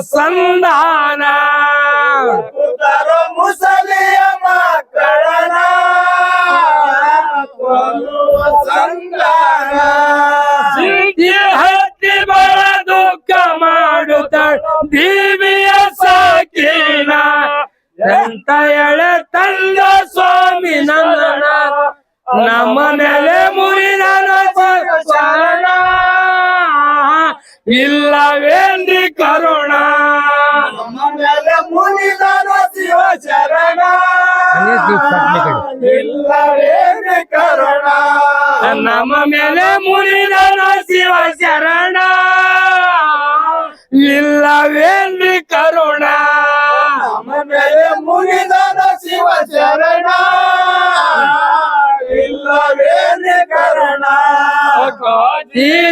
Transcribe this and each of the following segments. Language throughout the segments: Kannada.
ಸಂಧಾನ. ಮುಸಲಿಯ ಮಕ್ಕಳನ ಸಂಧಾನ. ಹತ್ತಿ ಬಹಳ ದುಃಖ ಮಾಡುತ್ತ ದೇವಿಯ ಸಾಕಿನ. ಎಂತ ಎಳೆ ತಂದ ಸ್ವಾಮಿ ನನ್ನ ನಮ್ಮ ಮೇಲೆ ಮುರಿದ ಶರಣ ಇಲ್ಲವೇನ್ರಿ ಕರುಣ? ನಮ್ಮ ಮೇಲೆ ಮುನಿದನ ಶಿವ ಶರಣ. ಇಲ್ಲವೇನೆ ಕರುಣ? ನಮ್ಮ ಮೇಲೆ ಮುನಿದನ ಶಿವ ಶರಣ. ಇಲ್ಲವೇನ್ರಿ ಕರುಣ? ನಮ್ಮ ಮೇಲೆ ಮುನಿದನ ಶಿವ ಶರಣ. ಇಲ್ಲವೇನ್ರಿ ಕರುಣ?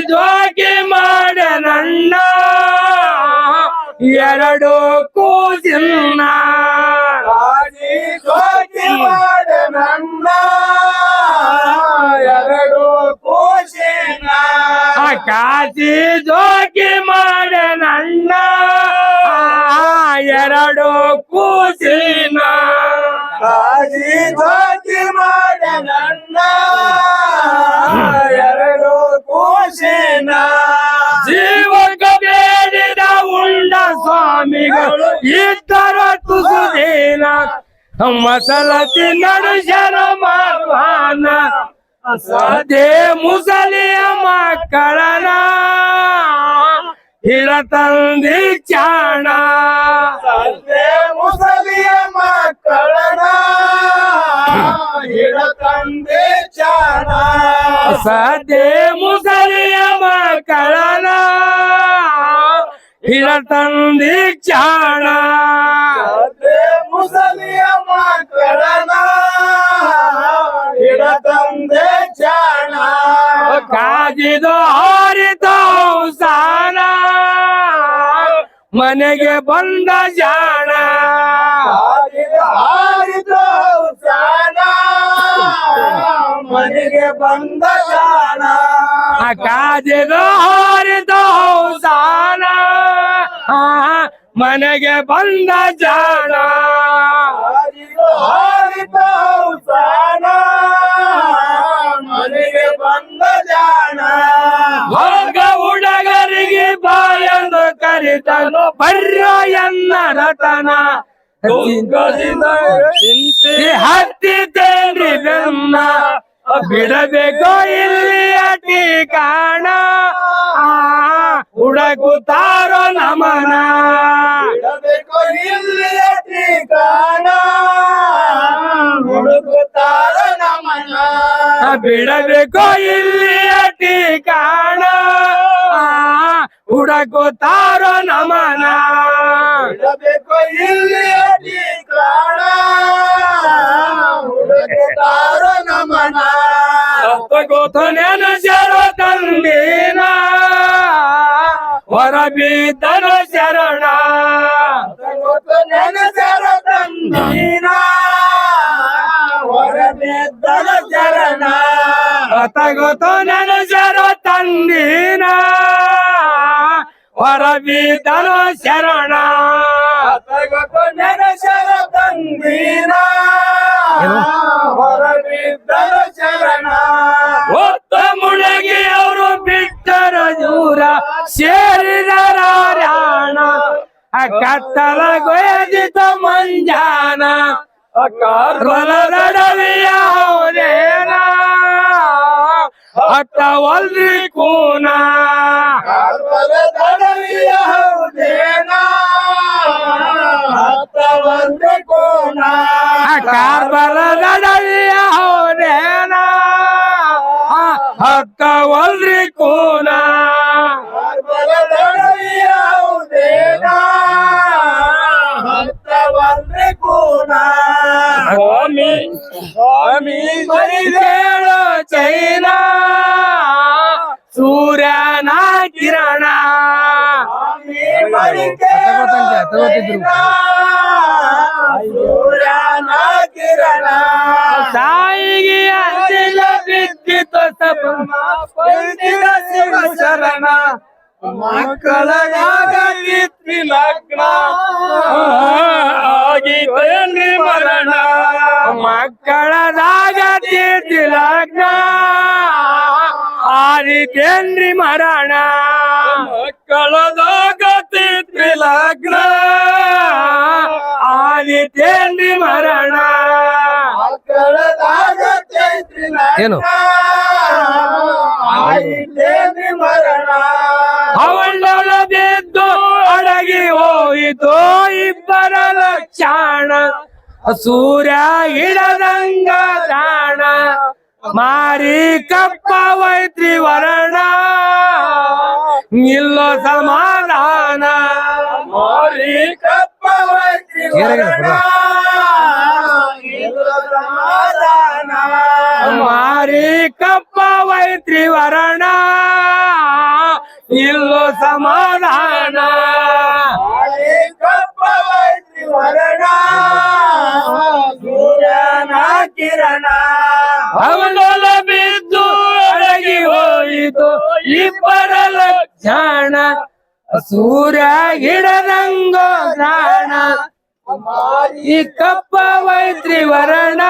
ದ್ವಾಗೆ ಮಾಡ ನನ್ನ ಎರಡು ಕೂಸಿನ ಮಾಡ ನನ್ನ. ಎರಡು ಕೂಸಿನ ಕಾಸಿ ಜೋಗಿ ಮಾಡ ನನ್ನ. ಎರಡು ಕೂಸಿನ ಕಾಸಿ ಜೋಗಿ ಮಾಡ ನನ್ನ. ಎರಡು ಕೋಶಿನ ಸ್ವಾಮಿಗಳು ಇತರ ತುಸುದೇನ ಮಸಲತಿ ನಡುಶರ ಮಾರ್ವಾನ. ಸದೇ ಮುಸಲಿಯ ಮಕ್ಕಳನ. ಹಿಡ ತಂದಿ ಚಾಣ. ಸದೇ ಮುಸಲಿಯ ಮಕ್ಕಳನ. ಹಿಡ ತಂದಿ ಚಾಣ. ಸದೇ ಮುಸಲಿಯ ಮಕ್ಕಳನ ಹಿಡ ತಂದಿ ಚಾಣ ಮುಸಲಿಯ ಮಕ್ಕಳನ ಹಿಡ ತಂದೆ ಚಾಣ. ಕಾಜಿದು ಹಾರಿದ ಸಾನ ಮನೆಗೆ ಬಂದ ಜಾಣ. ಹಾರಿದ ಚಾಣ ಮನೆಗೆ ಬಂದ ಜಾಣ. ಕಾಜಿದು ಹಾರಿದ ಸಾನ ಮನೆಗೆ ಬಂದ ಜಾಣ. ಮನೆಗೆ ಬಂದ ಜಾಣ. ಹೋಗ ಹುಡುಗರಿಗೆ ಬಾಯಂದು ಕರಿತನು ಬರ್ರ ಎನ್ನ ರತನ ಹತ್ತಿದ್ದೇನ್ರಿ ಬೆನ್ನ? ಬಿಡಬೇಕೋ ಇಲ್ಲಿ ಕಾಣ. ಹುಡುಗುತ್ತಾರೋ ನಮನ ಬಿಡಬೇಕು ಇಲ್ಲಿಯ ಠಿಕಾಣ ಹುಡುಕುತ್ತಾರ ನಮನ. ಬಿಡಬೇಕು ಇಲ್ಲಿ ಠಿಕಾಣ ಕಾಣ. ಹುಡುಗುತ್ತಾರೋ ನಮನ. ಬಿಡಬೇಕು ಇಲ್ಲಿಯ ಠಿಕಾಣ ಹುಡುಕುತ್ತಾರೋ ನಮನ. ಗೊತ್ತು ನೆನಸರು ತಂದೀನ. ಹೊರಬಿದ್ದನು ಶರಣ. ನೆನೆಸರ ತಂದೀನ ಹೊರಬಿದ್ದರ ಚರಣ ಗೊತ್ತು ನೆನಸರು ತಂದೀನ. ಹೊರಬಿದ್ದನು ಶರಣ. ಗೊತ್ತು ನೆನೆಸರ ತಂದೀನ. ಹೊರಬಿದ್ದರ ಚರಣ కట్టల గోయజితో మంజాన కర్మల రడవియానా అట్టవల్రి కూనా కర్మల రడవియానా అట్టవల్రి కూనా కర్మల రడవియానా అట్టవల్రి కూనా కర్మల स्वामी स्वामी देणो चैना सूर्याना किराणा सूर्याना किराणा. साईगियांचे लपित सब शरणा मकळ गागित விளக்கணா ஆகி தேன்றி மரண. மக்களதாக தீர்த்திலக்ன ஆதி தேன்றி மரண. மக்களதாக தீர்த்திலக்ன ஆதி தேன்றி மரண. மக்களதாக தீர்த்திலக்ன ஆதி தேன்றி மரண. ಸೂರ್ಯ ಇಡದಂಗ ದಾಣ ಮಾರಿ ಕಪ್ಪ ವೈತ್ರಿ ವರ್ಣ. ನಿಲ್ಲೋ ಸಮಾಧಾನ. ಮಾರಿ ಕಪ್ಪವೈತ್ರಿ ವೈತ್ರಿ ವರ್ಣ. ಸಮಾಧಾನ. ಮಾರಿ ಕಪ್ಪ ವೈತ್ರಿ ವರ್ಣ. ನಿಲ್ಲೋ ಸಮಾಧಾನ ಆಯಿ ಕಪ್ಪವೈತ್ರಿ ವರ್ಣ ಸೂರ್ಯನ ಕಿರಣ. ಅವನೊಲ ಬಿದ್ದು ಅಡಗಿ ಹೋಯಿತು. ಇಬ್ಬರ ಲಕ್ಷಣ. ಸೂರ್ಯ ಗಿಡದಂಗೋ ಪ್ರಾಣ ಈ ಕಪ್ಪ ವೈತ್ರಿ ವರಣ.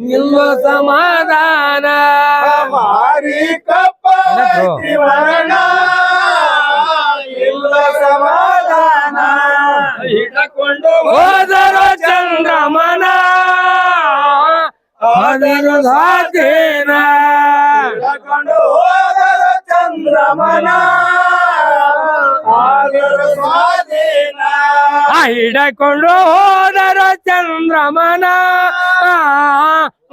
ನಿಲ್ಲೋ ಸಮಾಧಾನ. ಮಾರಿ ಕಪ್ಪವೈತ್ರಿ ವರ್ಣ. ಇಲ್ಲ ಸಮಾಧಾನ. ಹಿಡಕೊಂಡು ಹೋದರ ಚಂದ್ರಮನ ಹೋದರ ಸಾಧೇನ ಕಂಡು ಹೋದರ ಚಂದ್ರಮನ. ಆಗರ ಸ್ವಾಧೀನ. ಆ ಹಿಡಕೊಂಡು ಹೋದರ ಚಂದ್ರಮನ.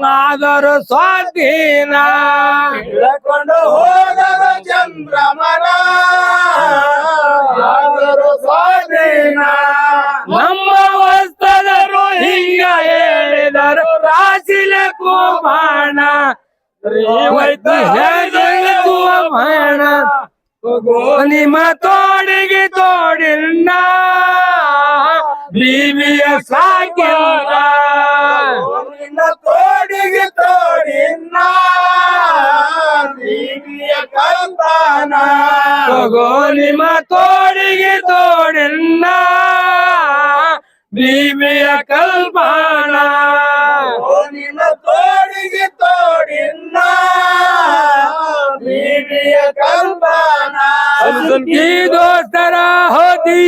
ಆದರು ಸ್ವಾಧೀನ. ಹಿಡಕೊಂಡು ಹೋದರ ಚಂದ್ರಮನ. ಆದರು ಸ್ವಾಧೀನ. ನಮ್ಮ ರಾಶಿಲೆ ಕುಮಾಣ ಕುಮಾಣ ನಿಮ್ಮ ತೋಡಿಗೆ ತೋಡಿಲ್ಲ. ಬೀವಿಯ ಸಾಕಿಲ್ಲ ನಿನ್ನ ತೋಡಿಗೆ ತೋಡಿನ್ನ ಬೀವಿಯ ಹೋಗೋ ನಿಮ್ಮ ತೋಡಿಗೆ ತೋಡಿಲ್ಲ. ಬೀವಿಯ ಕಲ್ಪನ ಓ ನಿನ್ನ ತೋಡಿಗೆ ತೋಡಿನ್ನ ದೇವಿಯ ಕಲ್ಪನ ಈ ದೋಸ್ತರ ಹೋದಿ